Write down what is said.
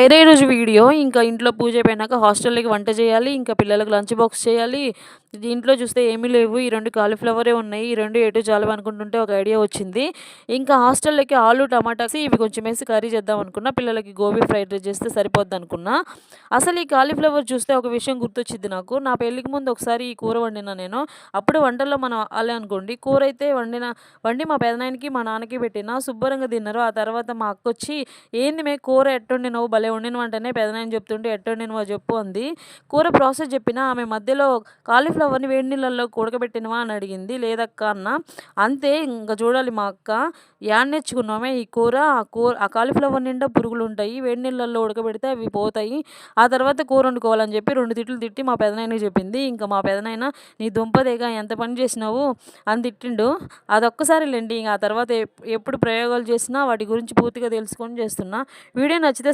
Friday రోజు video ఇంకా ఇంట్లో పూజ అయిపోయినాక హాస్టల్‌కి వంట చేయాలి. ఇంకా పిల్లలకు లంచ్ బాక్స్ చేయాలి. దీంట్లో చూస్తే ఏమీ లేవు. ఈ రెండు కాలీఫ్లవరే ఉన్నాయి. ఈ రెండు ఎటు చాలా అనుకుంటుంటే ఒక ఐడియా వచ్చింది. ఇంకా హాస్టల్‌లోకి ఆలు, టమాటాసి ఇవి కొంచెం వేసి కర్రీ చేద్దాం అనుకున్నా. పిల్లలకి గోబీ ఫ్రైడ్ రైస్ చేస్తే సరిపోద్ది అనుకున్నా అసలు ఈ కాలీఫ్లవర్ చూస్తే ఒక విషయం గుర్తొచ్చింది నాకు. నా పెళ్ళికి ముందు ఒకసారి ఈ కూర వండినా నేను. అప్పుడు వంటల్లో మనం అలా అనుకోండి. కూర అయితే వండిన వండి మా పెదనాయనకి, మా నాన్నకి పెట్టినా శుభ్రంగా తిన్నారు. ఆ తర్వాత మా అక్కొచ్చి "ఏంది మే కూర ఎట్టుండినవు భలే వండిన అంటేనే పెదనాయన చెప్తుంటే ఎట్టుండినవో చెప్పు" అంది. కూర ప్రాసెస్ చెప్పినా ఆమె మధ్యలో ఫ్లవర్ని వేడి నీళ్ళల్లో ఉడకబెట్టినవా" అని అడిగింది. లేదక్క అన్న అంతే ఇంకా చూడాలి మా అక్క "యాడ నేర్చుకున్నామే ఈ కూర? ఆ కూర ఆ కాలీఫ్లవర్ నిండా పురుగులు ఉంటాయి వేడి నీళ్ళల్లో ఉడకబెడితే అవి పోతాయి. ఆ తర్వాత కూర వండుకోవాలని" చెప్పి రెండు తిట్లు తిట్టి మా పెదనాయన చెప్పింది. ఇంకా మా పెదనాయన "నీ దుంపదేగా ఎంత పని చేసినావు" అని తిట్టిండు. అదొక్కసారేలెండి. ఇంకా ఆ తర్వాత ఎప్పుడు ప్రయోగాలు చేసినా వాటి గురించి పూర్తిగా తెలుసుకొని చేస్తున్నా. వీడియో నచ్చితే